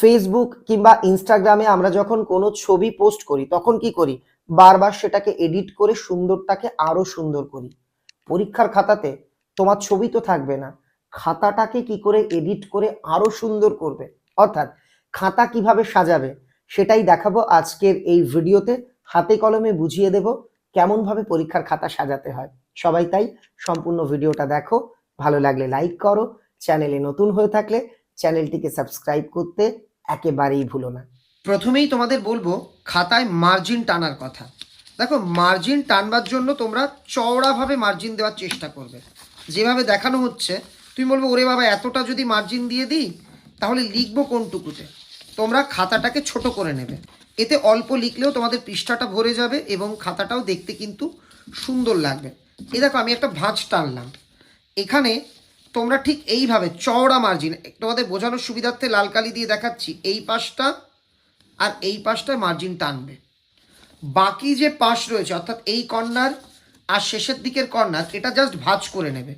Facebook কিংবা ইনস্টাগ্রামে আমরা যখন কোনো ছবি পোস্ট করি, তখন কি করি? বারবার সেটাকে এডিট করে সুন্দরটাকে আরও সুন্দর করি। পরীক্ষার খাতাতে তোমার ছবি তো থাকবে না। খাতাটাকে কি করে এডিট করে আরও সুন্দর করবে? অর্থাৎ খাতা কীভাবে সাজাবে, সেটাই দেখাবো আজকের এই ভিডিওতে। হাতে কলমে বুঝিয়ে দেব কেমন ভাবে পরীক্ষার খাতা সাজাতে হয়। সবাই তাই সম্পূর্ণ ভিডিওটা দেখো। ভালো লাগলে লাইক করো। চ্যানেলে নতুন হয়ে থাকলে চ্যানেলটিকে সাবস্ক্রাইব করতে একেবারেই ভুলো না। প্রথমেই তোমাদের বলব, খাতায় মার্জিন টানার কথা। দেখো মার্জিন টানবার জন্য তোমরা চওড়াভাবে মার্জিন দেওয়ার চেষ্টা করবে। যেভাবে দেখানো হচ্ছে, তুমি বলব, ওরে বাবা, এতটা যদি মার্জিন দিয়ে দিই, তাহলে লিখব কোনটুকুতে তোমরা খাতাটাকে ছোট করে নেবে। এতে অল্প লিখলেও তোমাদের পৃষ্ঠাটা ভরে যাবে এবং খাতাটাও দেখতে কিন্তু সুন্দর লাগবে। এই দেখো, আমি একটা ভাঁজ টানলাম। এখানে তোমরা ঠিক এইভাবে চওড়া মার্জিন তোমাদের বোঝানোর সুবিধার্থে লাল কালি দিয়ে দেখাচ্ছি, এই পাশটা আর এই পাশটায় মার্জিন টানবে। বাকি যে পাশ রয়েছে, অর্থাৎ এই কর্নার আর শেষের দিকের কর্নার এটা জাস্ট ভাঁজ করে নেবে।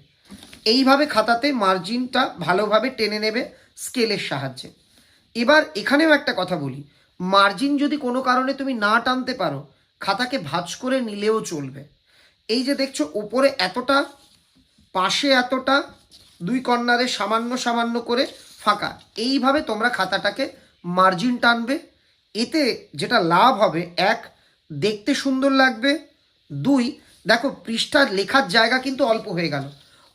এইভাবে খাতাতে মার্জিনটা ভালোভাবে টেনে নেবে স্কেলের সাহায্যে। এবার এখানেও একটা কথা বলি মার্জিন যদি কোনো কারণে তুমি না টানতে পারো, খাতাকে ভাঁজ করে নিলেও চলবে। এই যে দেখছ ওপরে এতটা, পাশে এতটা দুই কর্নারে সামান্য সামান্য করে ফাঁকা। এইভাবে তোমরা খাতাটাকে মার্জিন টানবে। এতে যেটা লাভ হবে, এক, দেখতে সুন্দর লাগবে। দুই, দেখো পৃষ্ঠার লেখার জায়গা কিন্তু অল্প হয়ে গেল।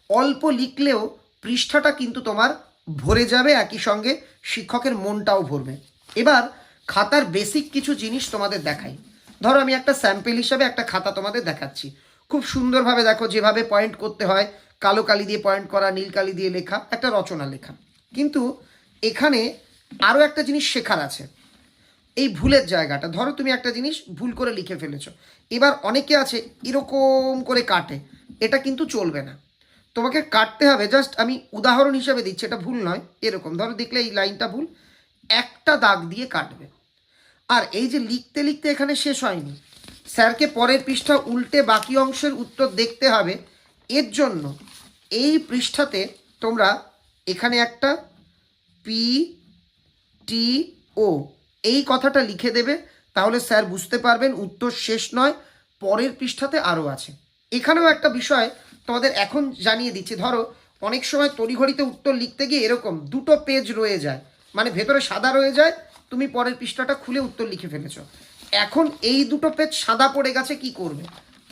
অল্প লিখলেও পৃষ্ঠাটা কিন্তু তোমার ভরে যাবে, একই সঙ্গে শিক্ষকের মনটাও ভরবে। এবার খাতার বেসিক কিছু জিনিস তোমাদের দেখাই। ধরো আমি একটা স্যাম্পেল হিসাবে একটা খাতা তোমাদের দেখাচ্ছি। খুব সুন্দরভাবে দেখো, যেভাবে পয়েন্ট করতে হয় কালো কালি দিয়ে পয়েন্ট করা, নীল কালি দিয়ে লেখা, একটা রচনা লেখা। কিন্তু এখানে আরও একটা জিনিস শেখার আছে। এই ভুলের জায়গাটা, ধরো তুমি একটা জিনিস ভুল করে লিখে ফেলেছো। এবার অনেকে আছে, এরকম করে কাটে। এটা কিন্তু চলবে না। তোমাকে কাটতে হবে জাস্ট আমি উদাহরণ হিসেবে দিচ্ছি, এটা ভুল নয়, এরকম। ধরো দেখলে এই লাইনটা ভুল, একটা দাগ দিয়ে কাটবে। আর এই যে লিখতে লিখতে এখানে শেষ হয়নি। স্যারকে পরের পৃষ্ঠা উল্টে বাকি অংশের উত্তর দেখতে হবে। এর জন্য এই পৃষ্ঠাতে তোমরা এখানে একটা পি টি ও এই কথাটা লিখে দেবে, তাহলে স্যার বুঝতে পারবেন উত্তর শেষ নয়, পরের পৃষ্ঠাতে আরও আছে। এখানেও একটা বিষয় তোমাদের এখন জানিয়ে দিচ্ছি, ধরো অনেক সময় তড়িঘড়িতে উত্তর লিখতে গিয়ে এরকম দুটো পেজ রয়ে যায় মানে ভেতরে সাদা রয়ে যায়, তুমি পরের পৃষ্ঠাটা খুলে উত্তর লিখে ফেলেছো। এখন এই দুটো পেজ সাদা পড়ে গেছে, কি করবে?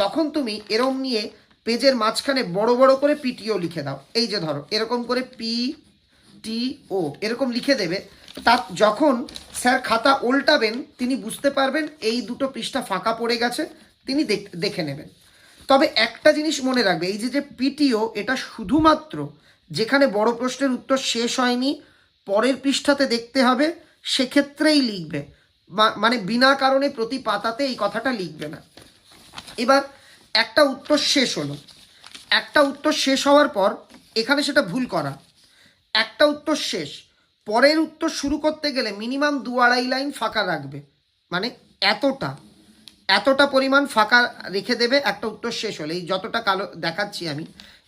তখন তুমি এরম নিয়ে পেজের মাঝখানে বড় বড় করে পিটিও লিখে দাও। এই যে ধরো, এরকম করে পি টি ও এরকম লিখে দেবে। তা যখন স্যার খাতা উল্টাবেন, তিনি বুঝতে পারবেন এই দুটো পৃষ্ঠা ফাঁকা পড়ে গেছে, তিনি দেখ- নেবেন। তবে একটা জিনিস মনে রাখবে, এই যে যে পিটিও এটা শুধুমাত্র যেখানে বড় প্রশ্নের উত্তর শেষ হয়নি, পরের পৃষ্ঠাতে দেখতে হবে, সেক্ষেত্রেই লিখবে। মানে বিনা কারণে প্রতি পাতাতে এই কথাটা লিখবে না। এবার একটা উত্তর শেষ হলো। একটা উত্তর শেষ হওয়ার পর এখানে সেটা ভুল করা। একটা উত্তর শেষ। পরের উত্তর শুরু করতে গেলে মিনিমাম দু আড়াই লাইন ফাঁকা রাখবে। মানে এতটা। এতটা পরিমাণ ফাঁকা রেখে দেবে, একটা উত্তর শেষ হলে। এই যতটা কালো দেখাচ্ছি আমি,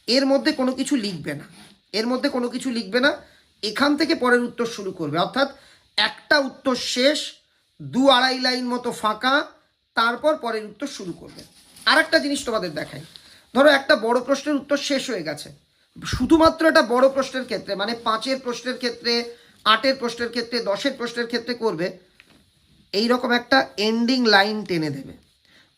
এর মধ্যে কোনো কিছু লিখবে না। এর মধ্যে কোনো কিছু লিখবে না। এখান থেকে পরের উত্তর শুরু করবে। অর্থাৎ একটা উত্তর শেষ, দু আড়াই লাইন মতো ফাঁকা, তারপর পরের উত্তর শুরু করবে। আর একটা জিনিস তোমাদের দেখাই। ধরো একটা বড় প্রশ্নের উত্তর শেষ হয়ে গেছে। শুধুমাত্র এটা বড় প্রশ্নের ক্ষেত্রে মানে পাঁচের প্রশ্নের ক্ষেত্রে, আটের প্রশ্নের ক্ষেত্রে, দশের প্রশ্নের ক্ষেত্রে করবে এই রকম একটা এন্ডিং লাইন টেনে দেবে।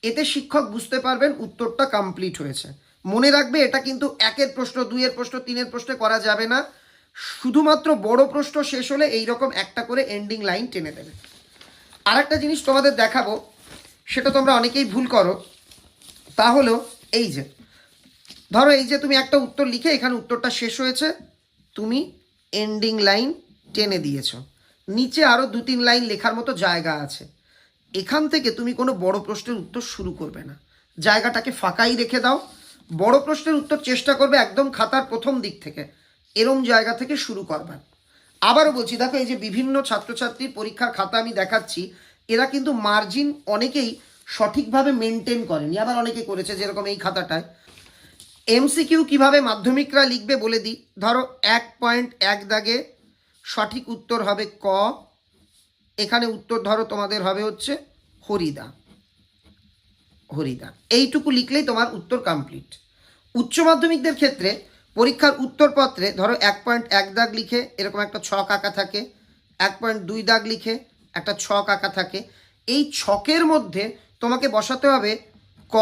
এতে শিক্ষক বুঝতে পারবেন উত্তরটা কমপ্লিট হয়েছে। মনে রাখবে এটা কিন্তু একের প্রশ্ন, দুইয়ের প্রশ্ন, তিনের প্রশ্নে করা যাবে না। শুধুমাত্র বড় প্রশ্ন শেষ হলে এই রকম একটা করে এন্ডিং লাইন টেনে দেবে। আরেকটা জিনিস তোমাদের দেখাবো, সেটা তোমরা অনেকেই ভুল করো। তা হলো এই যে, ধরো এই যে তুমি একটা উত্তর লিখে এখানে উত্তরটা শেষ হয়েছে, তুমি এন্ডিং লাইন টেনে দিয়েছ। নিচে আরও দু তিন লাইন লেখার মতো জায়গা আছে। এখান থেকে তুমি কোনো বড় প্রশ্নের উত্তর শুরু করবে না। জায়গাটাকে ফাঁকাই রেখে দাও। বড় প্রশ্নের উত্তর চেষ্টা করবে একদম খাতার প্রথম দিক থেকে। এরম জায়গা থেকে শুরু করবার আবারও বলছি, দেখো এই যে বিভিন্ন ছাত্রছাত্রীর পরীক্ষার খাতা আমি দেখাচ্ছি, এরা কিন্তু মার্জিন অনেকেই সঠিকভাবে মেনটেন করেনি। আবার অনেকে করেছে যেরকম এই খাতাটায়। এমসিকিউ কীভাবে মাধ্যমিকরা লিখবে বলে দিই। ধরো এক পয়েন্ট এক দাগে সঠিক উত্তর হবে ক। এখানে উত্তর ধরো তোমাদের হবে হচ্ছে হরিদা। হরিদা। এইটুকু লিখলেই তোমার উত্তর কমপ্লিট উচ্চ মাধ্যমিকদের ক্ষেত্রে পরীক্ষার উত্তরপত্রে ধরো এক পয়েন্ট এক দাগ লিখে এরকম একটা ছক আঁকা থাকে। এক পয়েন্ট দুই দাগ লিখে একটা ছক আঁকা থাকে। এই ছকের মধ্যে তোমাকে বসাতে হবে ক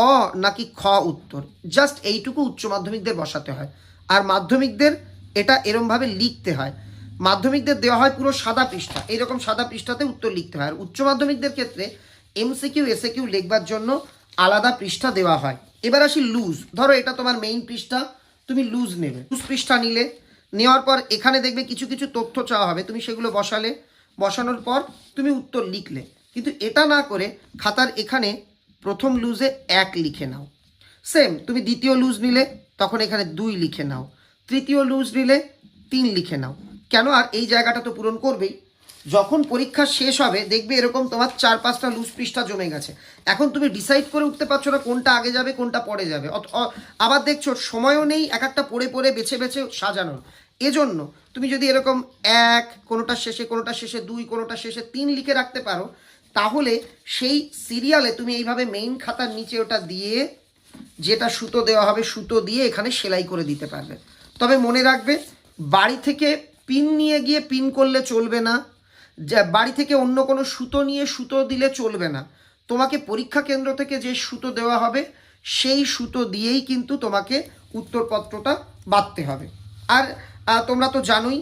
নাকি খ উত্তর। জাস্ট এইটুকু উচ্চ মাধ্যমিকদের বসাতে হয়। আর মাধ্যমিকদের এটা এরমভাবে লিখতে হয়। মাধ্যমিকদের দেওয়া হয় পুরো সাদা পৃষ্ঠা। এইরকম সাদা পৃষ্ঠাতে উত্তর লিখতে হয়। আর উচ্চ মাধ্যমিকদের ক্ষেত্রে এমসিকিউ এসএকিউ লিখবার জন্য আলাদা পৃষ্ঠা দেওয়া হয়। এবার আসি লুজ ধরো এটা তোমার মেইন পৃষ্ঠা, তুমি লুজ নেবে। লুজ পৃষ্ঠা নিলে, নেওয়ার পর এখানে দেখবে কিছু কিছু তথ্য চাওয়া হবে। তুমি সেগুলো বসালে, বসানোর পর তুমি উত্তর লিখলে। কিন্তু এটা না করে খাতার এখানে প্রথম লুজে এক লিখে নাও। সেম তুমি দ্বিতীয় লুজ নিলে, তখন এখানে দুই লিখে নাও। তৃতীয় লুজ নিলে তিন লিখে নাও। কেন? আর এই জায়গাটা তো পূরণ করবেই। যখন পরীক্ষা শেষ হবে, দেখবে এরকম তোমার চার পাঁচটা লুজ পৃষ্ঠা জমে গেছে। এখন তুমি ডিসাইড করে উঠতে পারছ না কোনটা আগে যাবে, কোনটা পরে যাবে। আবার দেখছ, সময়ও নেই, এক একটা পড়ে পড়ে বেছে বেছে সাজানোর এজন্য তুমি যদি এরকম এক, কোনোটা শেষে কোনোটা শেষে দুই, কোনোটা শেষে তিন লিখে রাখতে পারো তাহলে সেই সিরিয়ালে তুমি এইভাবে মেইন খাতার নিচে ওটা দিয়ে যেটা সুতো দেওয়া হবে সুতো দিয়ে এখানে সেলাই করে দিতে পারবে। তবে মনে রাখবে, বাড়ি থেকে পিন নিয়ে গিয়ে পিন করলে চলবে না, যা বাড়ি থেকে অন্য কোনো সুতো নিয়ে সুতো দিলে চলবে না। তোমাকে পরীক্ষা কেন্দ্র থেকে যে সুতো দেওয়া হবে, সেই সুতো দিয়েই কিন্তু তোমাকে উত্তরপত্রটা বাঁধতে হবে। আর তোমরা তো জানোই,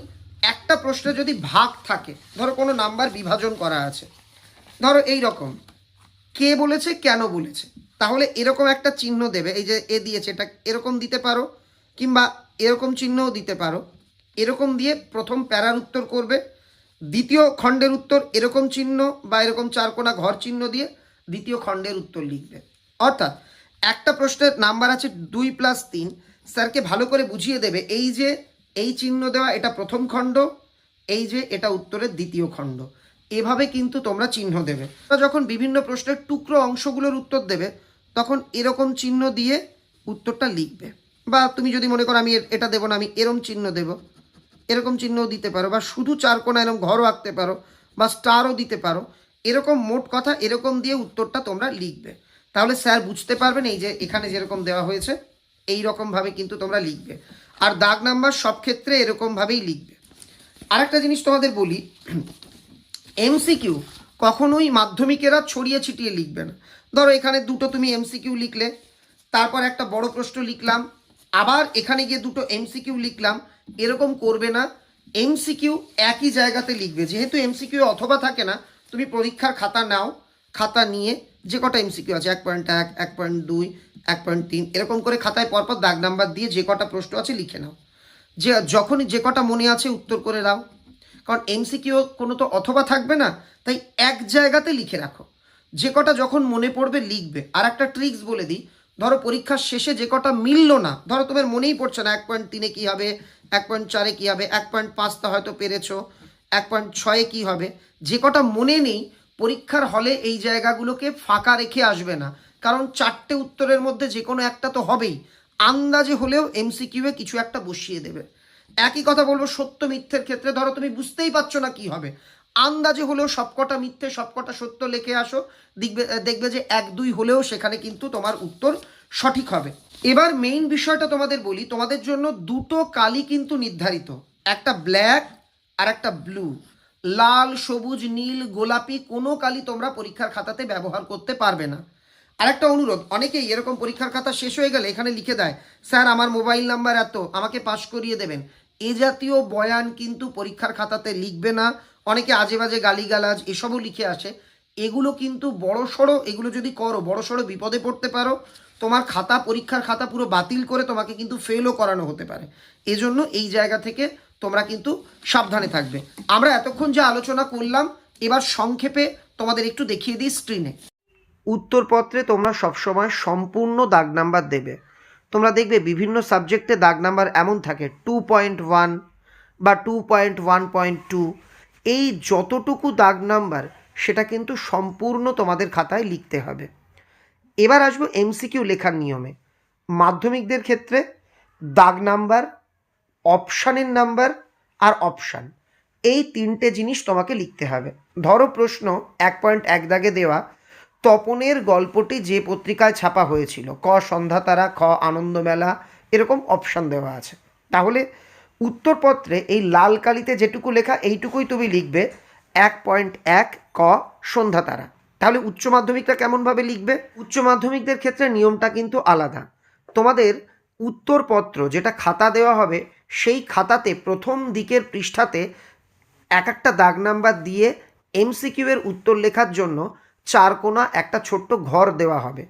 একটা প্রশ্নে যদি ভাগ থাকে, ধরো কোনো নাম্বার বিভাজন করা আছে ধরো এই রকম কে বলেছে, কেন বলেছে? তাহলে এরকম একটা চিহ্ন দেবে, এই যে এ দিয়েছে, এটা এরকম দিতে পারো, কিংবা এরকম চিহ্নও দিতে পারো। এরকম দিয়ে প্রথম প্যারার উত্তর করবে, দ্বিতীয় খণ্ডের উত্তর এরকম চিহ্ন বা এরকম চারকোনা ঘর চিহ্ন দিয়ে দ্বিতীয় খণ্ডের উত্তর লিখবে। অর্থাৎ একটা প্রশ্নের নাম্বার আছে দুই প্লাস তিন, স্যারকে ভালো করে বুঝিয়ে দেবে, এই যে এই চিহ্ন দেওয়া এটা প্রথম খণ্ড, এই যে এটা উত্তরের দ্বিতীয় খণ্ড। এভাবে কিন্তু তোমরা চিহ্ন দেবে। যখন বিভিন্ন প্রশ্নের টুকরো অংশগুলোর উত্তর দেবে, তখন এরকম চিহ্ন দিয়ে উত্তরটা লিখবে। বা তুমি যদি মনে করো আমি এটা দেবো না, আমি এরম চিহ্ন দেব। এরকম চিহ্নও দিতে পারো, বা শুধু চার কোনা এরকম ঘরও আঁকতে পারো, বা স্টারও দিতে পারো, এরকম মোট কথা এরকম দিয়ে উত্তরটা তোমরা লিখবে। তাহলে স্যার বুঝতে পারবেন এই যে এখানে যেরকম দেওয়া হয়েছে এই রকমভাবে কিন্তু তোমরা লিখবে। আর দাগ নাম্বার সব ক্ষেত্রে এরকমভাবেই লিখবে। আরেকটা জিনিস তোমাদের বলি এমসিকিউ, কখনোই মাধ্যমিকেরা ছড়িয়ে ছিটিয়ে লিখবে না। ধরো এখানে দুটো তুমি এমসিকিউ লিখলে, তারপর একটা বড় প্রশ্ন লিখলাম, আবার এখানে গিয়ে দুটো এমসিকিউ লিখলাম, এরকম করবে না। এমসিকিউ একই জায়গাতে লিখবে, যেহেতু এমসিকিউ অথবা থাকে না, তুমি পরীক্ষার খাতা নাও, খাতা নিয়ে যে কটা এমসিকিউ আছে, এক পয়েন্ট এক এক পয়েন্ট দুই, এক পয়েন্ট তিন, এরকম করে খাতায় পরপর দাগ নাম্বার দিয়ে যে কটা প্রশ্ন আছে লিখে নাও। যে যখনই যে কটা মনে আছে উত্তর করে দাও। কারণ এমসিকিউ কোনো তো অথবা থাকবে না, তাই এক জায়গাতে লিখে রাখো। যে কটা যখন মনে পড়বে লিখবে। আর একটা ট্রিক্স বলে দিই, ধরো পরীক্ষার শেষে যে কটা মিললো না, ধরো তোমার মনেই পড়ছে না, এক পয়েন্ট তিনে কী হবে, এক পয়েন্ট চারে কী হবে, এক পয়েন্ট পাঁচটা হয়তো পেরেছ, এক পয়েন্ট ছয়ে কী হবে। যে কটা মনে নেই, পরীক্ষার হলে এই জায়গাগুলোকে ফাঁকা রেখে আসবে না। কারণ চারটে উত্তরের মধ্যে যে কোনো একটা তো হবেই। আন্দাজে হলেও এমসিকিউয়ে কিছু একটা বসিয়ে দেবে। একই কথা বলব, সত্য মিথ্যের ক্ষেত্রে। ধরো তুমি বুঝতেই পারছ না কি হবে। আন্দাজে হলেও সবকটা মিথ্যে, সবকটা সত্য লিখে আসো। দেখবে দেখবে যে এক, দুই হলেও সেখানে কিন্তু তোমার উত্তর সঠিক হবে। এবার মেইন বিষয়টা তোমাদের বলি। তোমাদের জন্য দুটো কালি কিন্তু নির্ধারিত। একটা ব্ল্যাক আর একটা ব্লু লাল, সবুজ, নীল, গোলাপি কোনো কালি তোমরা পরীক্ষার খাতাতে ব্যবহার করতে পারবে না। আরেকটা অনুরোধ, অনেকেই এরকম পরীক্ষার খাতা শেষ হয়ে গেলে এখানে লিখে দেয়, স্যার, আমার মোবাইল নাম্বার এত, আমাকে পাস করিয়ে দেবেন। এ জাতীয় বয়ান কিন্তু পরীক্ষার খাতাতে লিখবে না। অনেকে আজে বাজে গালিগালাজ এসবও লিখে আসে। এগুলো কিন্তু বড় সড়ো, এগুলো যদি করো, বড় সড়ো বিপদে পড়তে পারো, তোমার খাতা, পরীক্ষার খাতা পুরো বাতিল করে তোমাকে কিন্তু ফেলও করানো হতে পারে। এজন্য এই জায়গা থেকে তোমরা কিন্তু সাবধানে থাকবে। আমরা এতক্ষণ যে আলোচনা করলাম, এবার সংক্ষেপে তোমাদের একটু দেখিয়ে দিই স্ক্রিনে উত্তরপত্রে তোমরা সবসময় সম্পূর্ণ দাগ নাম্বার দেবে। তোমরা দেখবে বিভিন্ন সাবজেক্টে দাগ নাম্বার এমন থাকে টু পয়েন্ট ওয়ান বা two point one point two এই যতটুকু দাগ নাম্বার সেটা কিন্তু সম্পূর্ণ তোমাদের খাতায় লিখতে হবে। এবার আসব এমসিকিউ লেখার নিয়মে। মাধ্যমিকদের ক্ষেত্রে দাগ নাম্বার অপশানের নাম্বার আর অপশান এই তিনটে জিনিস তোমাকে লিখতে হবে। ধরো প্রশ্ন, এক পয়েন্ট এক দাগে দেওয়া তপনের গল্পটি যে পত্রিকায় ছাপা হয়েছিল, ক সন্ধ্যাতারা, খ আনন্দমেলা, এরকম অপশান দেওয়া আছে। তাহলে উত্তরপত্রে এই লাল কালিতে যেটুকু লেখা, এইটুকুই তুমি লিখবে, এক পয়েন্ট এক ক সন্ধ্যাতারা। তাহলে উচ্চ মাধ্যমিকটা কেমনভাবে লিখবে? উচ্চ মাধ্যমিকদের ক্ষেত্রে নিয়মটা কিন্তু আলাদা। তোমাদের উত্তরপত্র যেটা খাতা দেওয়া হবে, সেই খাতাতে প্রথম দিকের পৃষ্ঠাতে এক একটা দাগ নাম্বার দিয়ে এমসিকিউ এর উত্তর লেখার জন্য চার কোণা একটা ছোট্ট ঘর দেওয়া হবে।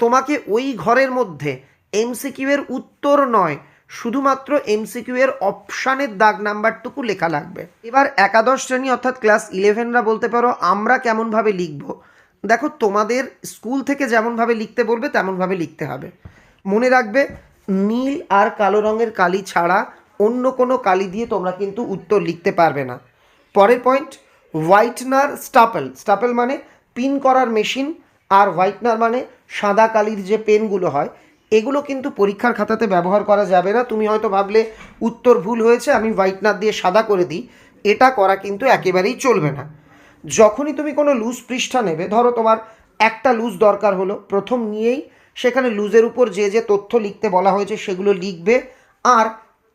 তোমাকে ওই ঘরের মধ্যে এমসিকিউ এর উত্তর নয়, শুধুমাত্র এমসিকিউ এর অপশানের দাগ নাম্বারটুকু লেখা লাগবে। এবার একাদশ শ্রেণি অর্থাৎ ক্লাস ইলেভেনরা বলতে পারো আমরা কেমনভাবে লিখব। দেখো তোমাদের স্কুল থেকে যেমনভাবে লিখতে বলবে, তেমনভাবে লিখতে হবে। মনে রাখবে, নীল আর কালো রঙের কালি ছাড়া অন্য কোনো কালি দিয়ে তোমরা কিন্তু উত্তর লিখতে পারবে না। পরের পয়েন্ট হোয়াইটনার স্টাপেল স্টাপেল মানে পিন করার মেশিন আর হোয়াইটনার মানে সাদা কালির যে পেনগুলো হয়, এগুলো কিন্তু পরীক্ষার খাতাতে ব্যবহার করা যাবে না। তুমি হয়তো ভাবলে, উত্তর ভুল হয়েছে, আমি হোয়াইটনার দিয়ে সাদা করে দিই। এটা করা কিন্তু একেবারেই চলবে না। যখনই তুমি কোনো লুজ পৃষ্ঠা নেবে, ধরো তোমার একটা লুজ দরকার হলো, প্রথম নিয়েই সেখানে লুজের উপর যে যে তথ্য লিখতে বলা হয়েছে সেগুলো লিখবে আর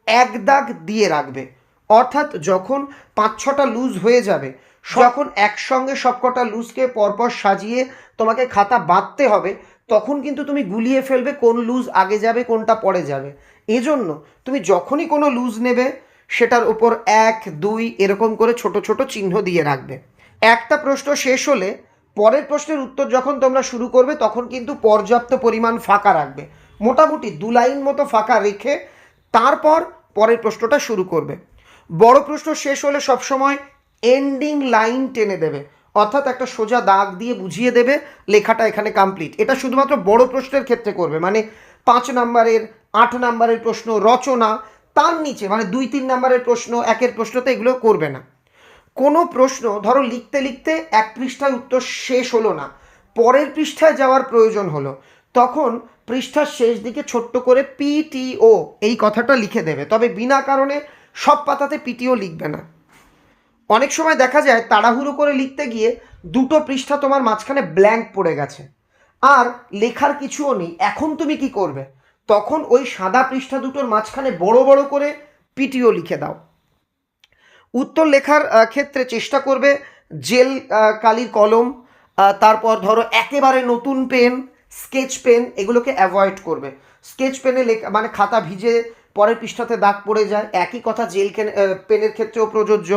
এক দাগ দিয়ে রাখবে। অর্থাৎ যখন পাঁচ ছটা লুজ হয়ে যাবে যখন একসঙ্গে সবকটা লুজকে পরপর সাজিয়ে তোমাকে খাতা বাঁধতে হবে, তখন কিন্তু তুমি গুলিয়ে ফেলবে কোন লুজ আগে যাবে, কোনটা পরে যাবে। এজন্য তুমি যখনই কোনো লুজ নেবে, সেটার উপর এক, দুই এরকম করে ছোট ছোট চিহ্ন দিয়ে রাখবে। একটা প্রশ্ন শেষ হলে, পরের প্রশ্নের উত্তর যখন তোমরা শুরু করবে, তখন কিন্তু পর্যাপ্ত পরিমাণ ফাঁকা রাখবে। মোটামুটি দু লাইন মতো ফাঁকা রেখে তারপর পরের প্রশ্নটা শুরু করবে। বড় প্রশ্ন শেষ হলে সবসময় এন্ডিং লাইন টেনে দেবে। অর্থাৎ একটা সোজা দাগ দিয়ে বুঝিয়ে দেবে লেখাটা এখানে কমপ্লিট এটা শুধুমাত্র বড় প্রশ্নের ক্ষেত্রে করবে। মানে পাঁচ নাম্বারের, আট নাম্বারের প্রশ্ন রচনা, তার নিচে মানে দুই, তিন নাম্বারের প্রশ্ন, একের প্রশ্নতে এগুলো করবে না। কোনো প্রশ্ন, ধরো লিখতে লিখতে এক পৃষ্ঠায় উত্তর শেষ হলো না, পরের পৃষ্ঠায় যাওয়ার প্রয়োজন হলো, তখন পৃষ্ঠার শেষ দিকে ছোট্ট করে পিটিও এই কথাটা লিখে দেবে। তবে বিনা কারণে সব পাতাতে পিটিও লিখবে না। অনেক সময় দেখা যায় তাড়াহুড়ো করে লিখতে গিয়ে দুটো পৃষ্ঠা তোমার মাঝখানে ব্ল্যাঙ্ক পড়ে গেছে। আর লেখার কিছুও নেই। এখন তুমি কি করবে? তখন ওই সাদা পৃষ্ঠা দুটোর মাঝখানে বড় বড় করে পিটিও লিখে দাও। উত্তর লেখার ক্ষেত্রে চেষ্টা করবে জেল কালির কলম তারপর ধরো একেবারে নতুন পেন স্কেচ পেন এগুলোকে অ্যাভয়েড করবে। স্কেচ পেনে লেখা মানে খাতা ভিজে পরের পৃষ্ঠাতে দাগ পড়ে যায়। একই কথা জেল পেনের ক্ষেত্রেও প্রযোজ্য।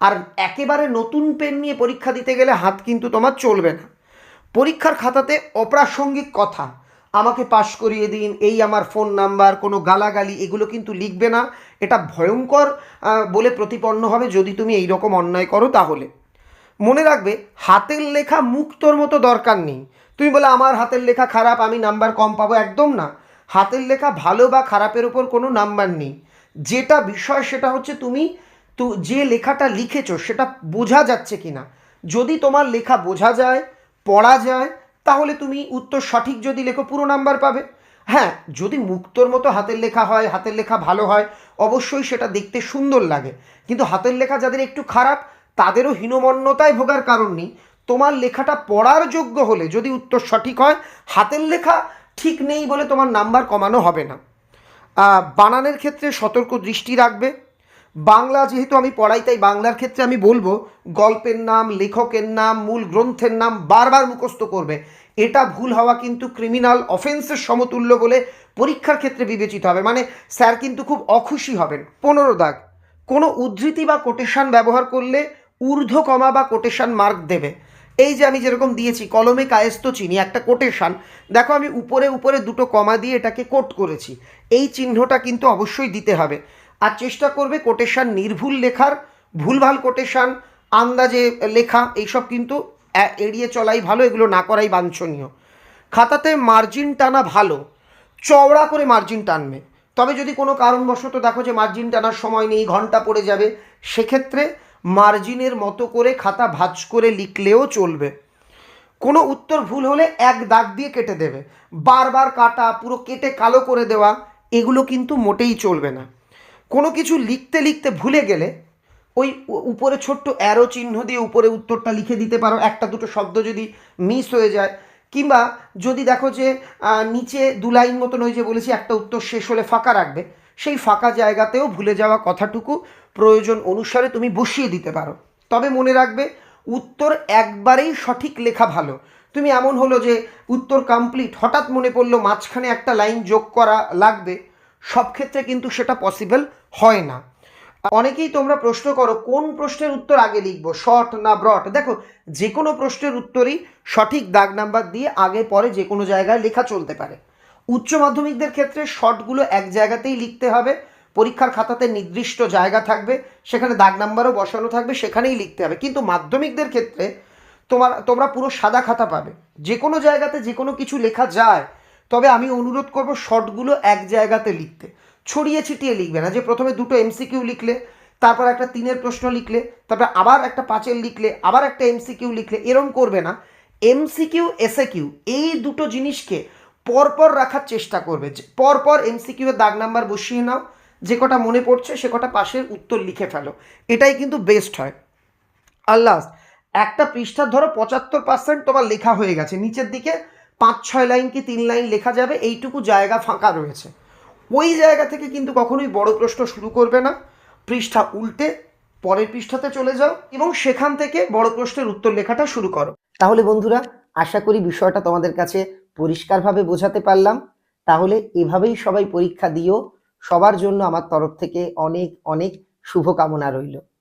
আর একেবারে নতুন পেন নিয়ে পরীক্ষা দিতে গেলে হাত কিন্তু তোমার চলবে না। পরীক্ষার খাতাতে অপ্রাসঙ্গিক কথা, আমাকে পাশ করিয়ে দিন, এই আমার ফোন নাম্বার কোনো গালাগালি, এগুলো কিন্তু লিখবে না। এটা ভয়ঙ্কর বলে প্রতিপন্ন হবে যদি তুমি এই রকম অন্যায় করো তাহলে। মনে রাখবে, হাতের লেখা মুক্তর মতো দরকার নেই। তুমি বলে, আমার হাতের লেখা খারাপ, আমি নাম্বার কম পাবো। একদম না। হাতের লেখা ভালো বা খারাপের উপর কোনো নাম্বার নেই। যেটা বিষয় সেটা হচ্ছে তুমি তো যে লেখাটা লিখেছো সেটা বোঝা যাচ্ছে কি না যদি তোমার লেখা বোঝা যায়, পড়া যায়, তাহলে তুমি উত্তর সঠিক যদি লেখো, পুরো নাম্বার পাবে। হ্যাঁ যদি মুক্তর মতো হাতের লেখা হয়, হাতের লেখা ভালো হয়, অবশ্যই সেটা দেখতে সুন্দর লাগে। কিন্তু হাতের লেখা যাদের একটু খারাপ, তাদেরও হীনমন্যতায় ভোগার কারণ নেই। তোমার লেখাটা পড়ার যোগ্য হলে যদি উত্তর সঠিক হয়, হাতের লেখা ঠিক নেই বলে তোমার নাম্বার কমানো হবে না। বানানের ক্ষেত্রে সতর্ক দৃষ্টি রাখবে। বাংলা যেহেতু আমি পড়াই, তাই বাংলার ক্ষেত্রে আমি বলব, গল্পের নাম, লেখকের নাম, মূল গ্রন্থের নাম বারবার মুখস্থ করবে। এটা ভুল হওয়া কিন্তু ক্রিমিনাল অফেন্সের সমতুল্য বলে পরীক্ষার ক্ষেত্রে বিবেচিত হবে। মানে স্যার কিন্তু খুব অখুশি হবেন। পনেরো দাগ। কোনো উদ্ধৃতি বা কোটেশান ব্যবহার করলে ঊর্ধ্ব কমা বা কোটেশান মার্ক দেবে। এই যে আমি যেরকম দিয়েছি, কলমে কায়েস্ত চিনি, একটা কোটেশন দেখো, আমি উপরে উপরে দুটো কমা দিয়ে এটাকে কোট করেছি। এই চিহ্নটা কিন্তু অবশ্যই দিতে হবে। আর চেষ্টা করবে কোটেশন নির্ভুল লেখার, ভুলভাল কোটেশন, আন্দাজে লেখা, এইসব কিন্তু এড়িয়ে চলাই ভালো, এগুলো না করাই বাঞ্ছনীয়। খাতাতে মার্জিন টানা ভালো, চওড়া করে মার্জিন টানবে। তবে যদি কোনো কারণবশত দেখো যে মার্জিন টানার সময় নেই, ঘণ্টা পড়ে যাবে, সেক্ষেত্রে মার্জিনের মতো করে খাতা ভাঁজ করে লিখলেও চলবে। কোনো উত্তর ভুল হলে এক দাগ দিয়ে কেটে দেবে। বারবার কাটা, পুরো কেটে কালো করে দেওয়া, এগুলো কিন্তু মোটেই চলবে না। কোনো কিছু লিখতে লিখতে ভুলে গেলে ওই উপরে ছোট্ট অ্যারো চিহ্ন দিয়ে উপরে উত্তরটা লিখে দিতে পারো। একটা দুটো শব্দ যদি মিস হয়ে যায়। কিংবা যদি দেখো যে নিচে দু লাইন মতন ওই যে বলেছি, একটা উত্তর শেষ হলে ফাঁকা রাখবে, সেই ফাঁকা জায়গাতেও ভুলে যাওয়া কথাটুকু প্রয়োজন অনুসারে তুমি বসিয়ে দিতে পারো। তবে মনে রাখবে, উত্তর একবারেই সঠিক লেখা ভালো। তুমি এমন হলো যে, উত্তর কমপ্লিট হঠাৎ মনে পড়ল মাঝখানে একটা লাইন যোগ করা লাগবে। সব ক্ষেত্রে কিন্তু সেটা পসিবল হয় না। অনেকেই তোমরা প্রশ্ন করো, কোন প্রশ্নের উত্তর আগে লিখব শর্ট না ব্রড দেখো যে কোনো প্রশ্নের উত্তরই সঠিক দাগ নাম্বার দিয়ে আগে পরে যে কোনো জায়গায় লেখা চলতে পারে। উচ্চ মাধ্যমিকদের ক্ষেত্রে শর্টগুলো এক জায়গাতেই লিখতে হবে, পরীক্ষার খাতাতে নির্দিষ্ট জায়গা থাকবে, সেখানে দাগ নাম্বারও বসানো থাকবে, সেখানেই লিখতে হবে। কিন্তু মাধ্যমিকদের ক্ষেত্রে তোমার, তোমরা পুরো সাদা খাতা পাবে। যে কোনো জায়গাতে যে কোনো কিছু লেখা যায় তবে আমি অনুরোধ করব শর্টগুলো এক জায়গাতে লিখতে। ছড়িয়ে ছিটিয়ে লিখবে না, যে প্রথমে দুটো এমসিকিউ লিখলে, তারপর একটা তিনের প্রশ্ন লিখলে, তারপর আবার একটা পাঁচের লিখলে, আবার একটা এমসিকিউ লিখলে, এরম করবে না। এমসিকিউ এসএ কিউ এই দুটো জিনিসকে পরপর রাখার চেষ্টা করবে। পরপর এমসিকিউ এর দাগ নাম্বার বসিয়ে নাও, যে কটা মনে পড়ছে সে কটা পাশের উত্তর লিখে ফেলো। এটাই কিন্তু বেস্ট হয়। আল্লাহ একটা পৃষ্ঠার ধরো পঁচাত্তর পার্সেন্ট তোমার লেখা হয়ে গেছে, নিচের দিকে পাঁচ ছয় লাইন কি তিন লাইন লেখা যাবে? এইটুকু জায়গা ফাঁকা রয়েছে। ওই জায়গা থেকে কিন্তু কখনোই বড় প্রশ্ন শুরু করবে না। পৃষ্ঠা উল্টে পরের পৃষ্ঠাতে চলে যাও এবং সেখান থেকে বড় প্রশ্নের উত্তর লেখাটা শুরু করো। তাহলে বন্ধুরা, আশা করি বিষয়টা তোমাদের কাছে পরিষ্কারভাবে বোঝাতে পারলাম। তাহলে এভাবেই সবাই পরীক্ষা দিও। সবার জন্য আমার তরফ থেকে অনেক অনেক শুভকামনা রইল।